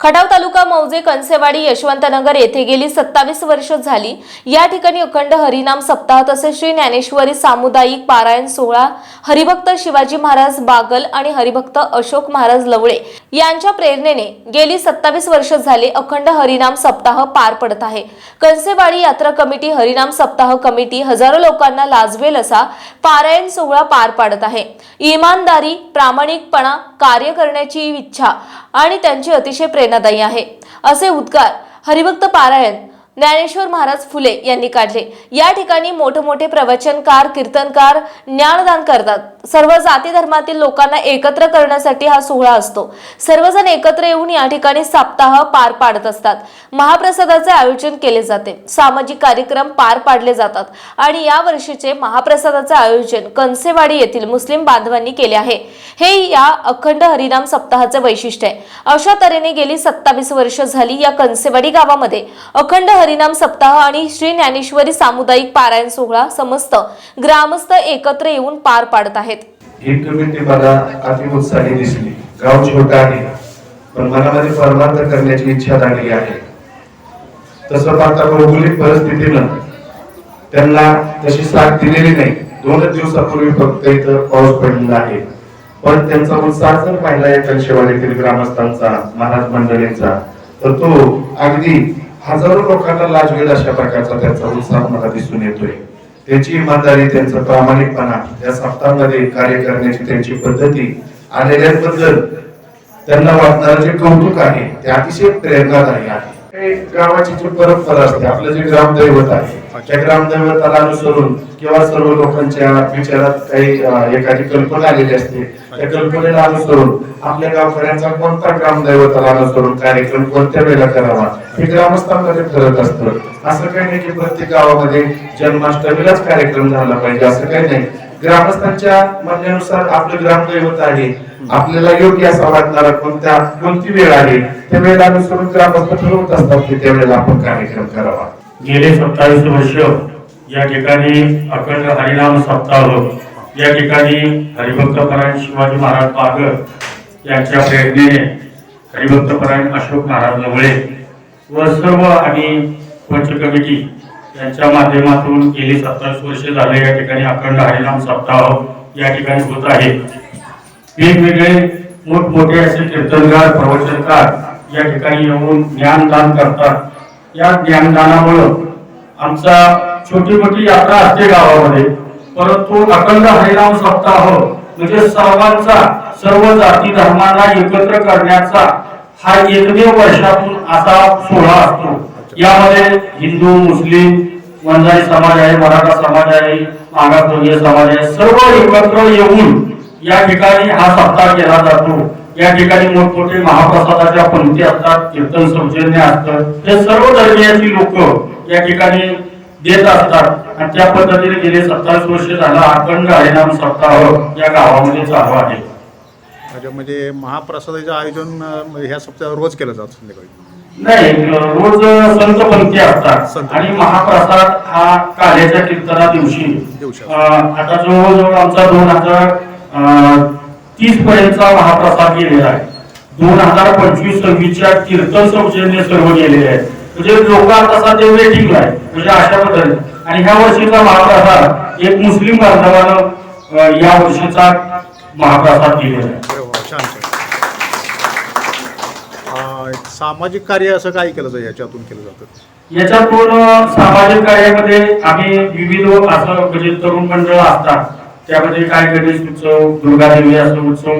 खटाव तालुका मौजे कंसेवाडी यशवंतनगर येथे गेली सत्तावीस वर्ष झाली. या ठिकाणी अखंड हरिनाम सप्ताह तसेच श्री ज्ञानेश्वरी सामुदायिक पारायण सोहळा हरिभक्त शिवाजी महाराज बागल आणि हरिभक्त अशोक महाराज लवळे यांच्या प्रेरणेने गेली सत्तावीस वर्ष झाले अखंड हरिनाम सप्ताह पार पडत आहे. कंसेवाडी यात्रा कमिटी हरिनाम सप्ताह कमिटी हजारो लोकांना लाजवेल असा पारायण सोहळा पार पाडत आहे. इमानदारी प्रामाणिकपणा कार्य करण्याची इच्छा आणि त्यांची अतिशय प्रेरणादायी आहे. असे उद्गार हरिभक्त पारायण ज्ञानेश्वर महाराज फुले यांनी काढले. या ठिकाणी मोठमोठे प्रवचनकार कीर्तनकार ज्ञानदान करतात. सर्व जाती धर्मातील लोकांना एकत्र करण्यासाठी हा सोहळा असतो. सर्वजण एकत्र येऊन या ठिकाणी सप्ताह पार पाडत असतात. महाप्रसादाचे आयोजन केले जाते. सामाजिक कार्यक्रम पार पाडले जातात. आणि या वर्षीचे महाप्रसादाचे आयोजन कंसेवाडी येथील मुस्लिम बांधवांनी केले आहे. हे या अखंड हरिनाम सप्ताहाचे वैशिष्ट्य आहे. अशा तऱ्हेने गेली सत्तावीस वर्ष झाली या कंसेवाडी गावामध्ये. अखंड हरिनाम सप्ताह आणि श्री ज्ञानेश्वरी सामुदायिक पारायण सोहळा समस्त ग्रामस्थ एकत्र येऊन पार पाडत आहेत. ही कमिटी मला दिसली. गाव छोटा आहे पण मनामध्ये परमार्थ करण्याची इच्छा झालेली आहे. तसं पाहता भौगोलिक परिस्थितीनं त्यांना तशी साथ दिलेली नाही. दोनच दिवसापूर्वी फक्त इथं पाऊस पडलेला आहे. पण त्यांचा उत्साह जर पाहिला या कलशेवाडीतील ग्रामस्थांचा महाराज मंडळींचा तर तो अगदी हजारो लोकांना लाजवेल अशा प्रकारचा त्यांचा उत्साह मला दिसून येतोय. त्याची इमानदारी त्यांचा प्रामाणिकपणा या सप्ताहामध्ये कार्य करण्याची त्यांची पद्धती आलेल्याबद्दल त्यांना वाटणारं जे कौतुक आहे ते अतिशय प्रेरणादायी आहे. गावाची जी परंपरा असते आपलं जे ग्रामदैवत आहे त्या ग्रामदैवताला अनुसरून किंवा सर्व लोकांच्या विचारात काही एखादी कल्पना आलेली असते त्या कल्पनेला अनुसरून आपल्या गावकऱ्यांचा कोणता ग्रामदैवताला अनुसरून कार्यक्रम कोणत्या वेळेला करावा हे ग्रामस्थांमध्ये ठरत असतं. असं काही नाही की प्रत्येक गावामध्ये जन्माष्टमीलाच कार्यक्रम झाला पाहिजे असं काही नाही. ग्रामस्थांच्या म्हणण्यानुसार आपलं ग्रामदैवत आहे आपल्याला योग्य असा वाटणारा कोणत्या कोणती वेळ आहे? त्या वेळेला अनुसरून ग्रामस्थ ठरवत असतात की त्या वेळेला आपण कार्यक्रम करावा. गेले सत्तावीस वर्ष या ठिकाणी अखंड हरिनाम सप्ताह या ठिकाणी हरिभक्तपरायण शिवाजी महाराज पागर यांच्या प्रेरणेने हरिभक्तपरायण अशोक महाराज नवळे व सर्व आणि पंच कमिटी यांच्या माध्यमातून गेली सत्तावीस वर्ष झाले या ठिकाणी अखंड हरिनाम सप्ताह या ठिकाणी होत आहे. वेगवेगळे मोठमोठे असे कीर्तनकार प्रवचनकार या ठिकाणी येऊन ज्ञानदान करतात. या ज्ञानदानामुळं आमचा छोटी मोठी यात्रा असते गावामध्ये. परंतु अखंड हरिनाम सप्ताह म्हणजे सर्वांचा सर्व जाती धर्मांना एकत्र करण्याचा हा एकमेव वर्षातून असा सोहळा असतो. यामध्ये हिंदू मुस्लिम वंजारी समाज आहे मराठा समाज आहे मागासवर्गीय समाज आहे सर्व एकत्र येऊन या ठिकाणी हा सप्ताह केला जातो. या ठिकाणी मोठमोठे महाप्रसादाच्या पंक्ती असतात कीर्तन सौजन्य असतं. हे सर्व धर्मीयाची लोक या ठिकाणी देत असतात. आणि त्या पद्धतीने गेले सत्तावीस वर्ष झाला अखंड हरिनाम सप्ताह या गावामध्ये चालू आहे. म्हणजे महाप्रसादाचं आयोजन ह्या सप्ताहात रोज केलं जातं संध्याकाळी? नाही रोज संत पंक्ती असतात. संत. आणि महाप्रसाद हा काल्याच्या कीर्तना दिवशी आता जवळजवळ आमचा दोन हजार तीस पर्यंतचा महाप्रसाद गेलेला आहे. दोन हजार पंचवीस सव्वीसच्या कीर्तन सौजन्य सर्व गेलेले आहेत. म्हणजे लोक आता सध्या वेटिंगला आहे म्हणजे अशा पद्धतीने. आणि ह्या वर्षीचा महाप्रसाद एक मुस्लिम बांधवानं या वर्षीचा महाप्रसाद दिलेला आहे. छान अं, सामाजिक कार्य असं काय केलं जातं? याच्यातून केलं जातं? याच्यातून सामाजिक कार्यामध्ये आम्ही विविध असं म्हणजे तरुण मंडळ असतात. त्यामध्ये काय गणेश उत्सव दुर्गादेवी असं उत्सव.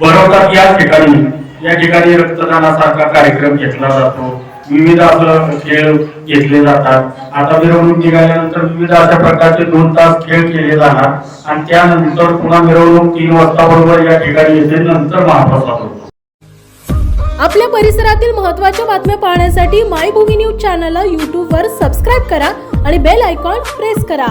भरवतात या ठिकाणी या ठिकाणी रक्तदानासारखा कार्यक्रम घेतला जातो. विविध असं खेळ घेतले जातात. आता मिरवणूक निघाल्यानंतर विविध अशा प्रकारचे दोन तास खेळ केले जाणार. आणि त्यानंतर पुन्हा मिरवणूक तीन वाजता बरोबर या ठिकाणी येते नंतर महाप्रसाद होतो. आपल्या परिसरातील महत्त्वाच्या बातम्या पाहण्यासाठी मायभूमी न्यूज चॅनलला यूट्यूबवर सबस्क्राईब करा आणि बेल आयकॉन प्रेस करा.